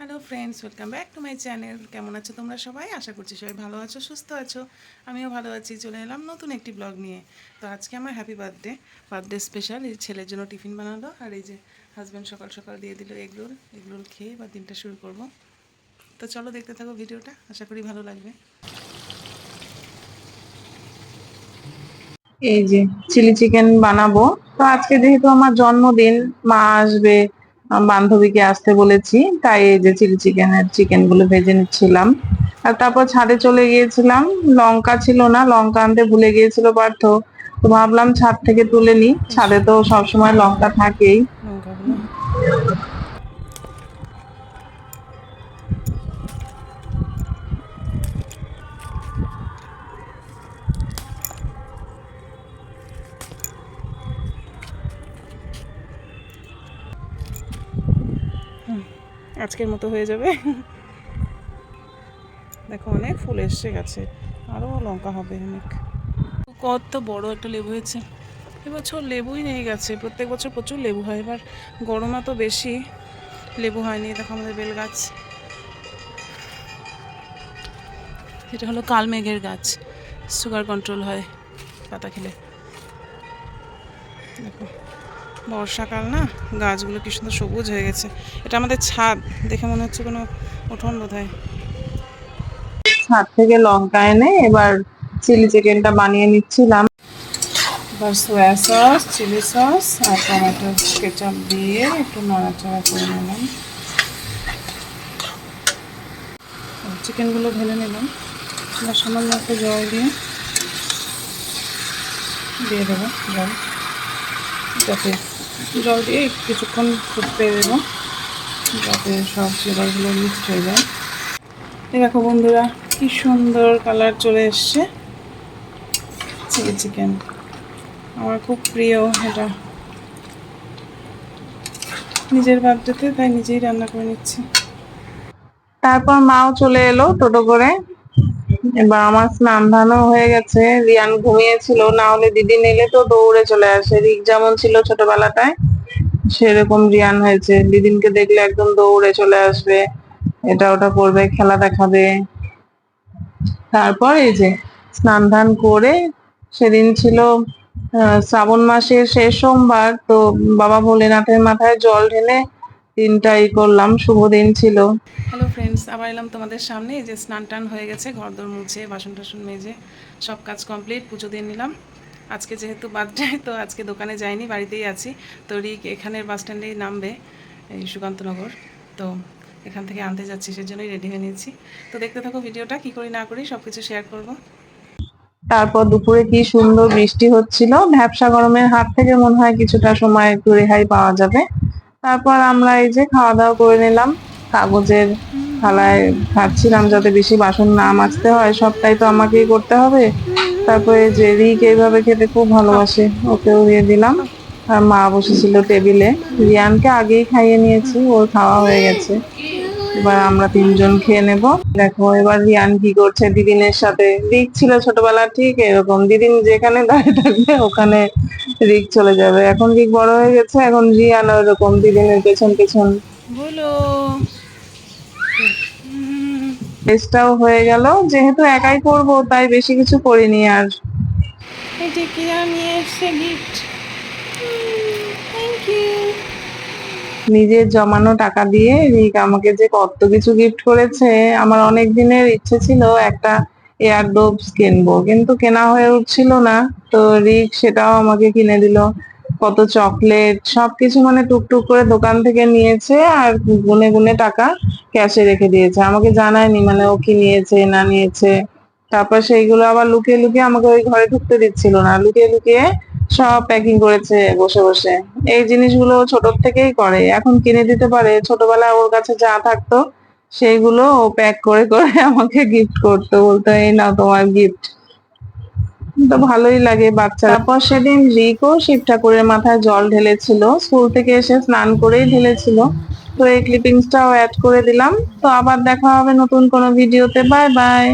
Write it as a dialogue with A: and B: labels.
A: Hello friends welcome back to my channel কেমন আছো তোমরা সবাই? আশা করছি সবাই ভালো আছো, সুস্থ আছো। আমিও ভালো আছি। চলে এলাম নতুন একটি ব্লগ নিয়ে। তো আজকে আমার হ্যাপি বার্থডে বার্থডে স্পেশাল এই ছেলের জন্য টিফিন বানালো, আর এই যে হাজব্যান্ড সকাল সকাল দিয়ে দিল এগরোল। এগরোল খেয়ে বা দিনটা শুরু করব। তো চলো দেখতে থাকো ভিডিওটা, আশা করি ভালো লাগবে।
B: এই যে চিলি চিকেন বানাবো। তো আজকে যেহেতু আমার জন্মদিন, মা আসবে বান্ধবীকে আসতে বলেছি, তাই এই যে চিলি চিকেনের চিকেনগুলো ভেজে নিচ্ছিলাম। আর তারপর ছাদে চলে গিয়েছিলাম, লঙ্কা ছিল না, লঙ্কা আনতে ভুলে গিয়েছিল পার্থ। তো ভাবলাম ছাদ থেকে তুলে নি, ছাদে তো সবসময় লঙ্কা থাকেই।
A: আজকের মতো হয়ে যাবে। দেখো অনেক ফুল এসছে গেছে। আরও লঙ্কা হবে, অনেক। কত বড় একটা লেবু হয়েছে। এবছর লেবুই নেই গেছে। প্রত্যেক বছর প্রচুর লেবু হয়। এবার গরমা তো বেশি লেবু হয়নি। দেখো আমাদের বেল গাছ এটা হলো কালমেঘের গাছ। সুগার কন্ট্রোল হয় পাতা খেলে। দেখো। বর্ষাকাল না গাছগুলো কি সুন্দর সবুজ হয়ে গেছে। এটা আমাদের ছাদ দেখে মনে হচ্ছে কোনো উঠোন বোধ হয়
B: ছাদ থেকে লঙ্কা এনে এবার চিলি চিকেনটা বানিয়ে নিচ্ছিলাম।
A: এবার সোয়া সস চিলি সস আর টমেটো কেচাপ দিয়ে একটু নাড়াচাড়া করে নিলাম। চিকেনগুলো ঢেলে নিলাম। এবার সামান্য একটু জল দিয়ে দিয়ে দেবো জল। যাতে জল দিয়ে কিছুক্ষণ ফুটতে দেবো। যাতে সব ফ্লেভারগুলো মিক্সড হয়ে যায়। দেখো বন্ধুরা, কি সুন্দর কালার চলে এসছে। Chilli chicken. আমার খুব প্রিয় এটা। নিজের বার্থডেতে, তাই নিজেই রান্না করে নিচ্ছি।
B: তারপর মাও চলে এলো টোটো করে। এবার আমার স্নান ধানও হয়ে গেছে। রিয়ান ঘুমিয়েছিল, না হলে দিদি নিলে তো দৌড়ে চলে আসে। রিক যেমন ছিল ছোটবেলাটায়, সেরকম রিয়ান হয়েছে। দিদিনকে দেখলে একদম দৌড়ে চলে আসবে। এটা ওটা করবে, খেলা দেখাবে। তারপর এই যে স্নান ধান করে, সেদিন ছিল শ্রাবণ মাসের শেষ সোমবার, তো বাবা ভোলেনাথের মাথায় জল ঢেলে দিনটাই করলাম শুভ দিন ছিল।
A: হ্যালো ফ্রেন্ডস আবার এলাম তোমাদের সামনে। এই যে স্নান টান হয়ে গেছে ঘর দর মুছে বাসন টাসন মেজে সব কাজ কমপ্লিট পুজো দিয়ে নিলাম। আজকে যেহেতু বার্থডে তো আজকে দোকানে যাইনি বাড়িতেই আছি। তো রিক এখানের বাস স্ট্যান্ডেই নামবে এই সুকান্তনগর। তো এখান থেকে আনতে যাচ্ছি সেজন্যই রেডি হয়ে নিয়েছি। তো দেখতে থাকো ভিডিওটা কি করি না করি সব কিছু শেয়ার করব।
B: তারপর দুপুরে কি সুন্দর বৃষ্টি হচ্ছিল ভ্যাবসা গরমের হাত থেকে মনে হয় কিছুটা সময় একটু রেহাই পাওয়া যাবে। তারপর আমরা এই যে খাওয়া দাওয়া করে নিলাম। কাগজের থালায় খাচ্ছিলাম যাতে বেশি বাসন না মাজতে হয়, সবটাই তো আমাকেই করতে হবে। তারপরে যে রিক এইভাবে খেতে খুব ভালোবাসে, ওকেও দিয়ে দিলাম। আর মা বসেছিল টেবিলে। রিয়ানকে আগেই খাইয়ে নিয়েছি, ওর খাওয়া হয়ে গেছে। এবার আমরা তিনজন খেয়ে নেব। দেখো এবার রিয়ান কি করছে দিদিনের সাথে। রিক ছিল ছোটবেলা ঠিক এরকম। দিদিন যেখানে দাঁড়িয়ে থাকবে ওখানে রিক চলে যাবে। এখন রিক বড় হয়ে গেছে এখন রিয়ান ওরকম দিদিনের পেছন পেছন।
A: বলো।
B: টেস্টটাও হয়ে গেল। যেহেতু একাই করব তাই বেশি কিছু করিনি আর।
A: এটি কি নিয়ে এসছে গিফট
B: নিজের জমানো টাকা দিয়ে রিক আমাকে যে কত কিছু গিফট করেছে, আমার অনেক দিনের ইচ্ছে ছিল একটা এয়ার ডোবস কিনবো, কিন্তু কেনা হয়ে উঠছিল না। তো রিক সেটাও আমাকে কিনে দিল। কত চকলেট সবকিছু মানে টুকটুক করে দোকান থেকে নিয়েছে আর গুনে গুনে টাকা ক্যাশে রেখে দিয়েছে। আমাকে জানায়নি মানে ও কি নিয়েছে, না নিয়েছে। তারপর সেইগুলো আবার লুকিয়ে লুকিয়ে আমাকে ওই ঘরে ঢুকতে দিচ্ছিল না। লুকিয়ে লুকিয়ে সব প্যাকিং করেছে বসে বসে। এই জিনিসগুলো ছোট থেকেই করে। এখন কিনে দিতে পারে। ছোটবেলায় ওর কাছে যা থাকতো, সেইগুলো ও প্যাক করে করে আমাকে গিফট করতো। বলতো, এই নাও তোমার গিফট তো ভালোই লাগে বাচ্চা। তারপর সেদিন রিকও শিব ঠাকুরের মাথায় জল ঢেলেছিল। স্কুল থেকে এসে স্নান করেই ঢেলেছিল। তো এই ক্লিপিংসটাও অ্যাড করে দিলাম। তো আবার দেখা হবে নতুন কোনো ভিডিওতে বাই বাই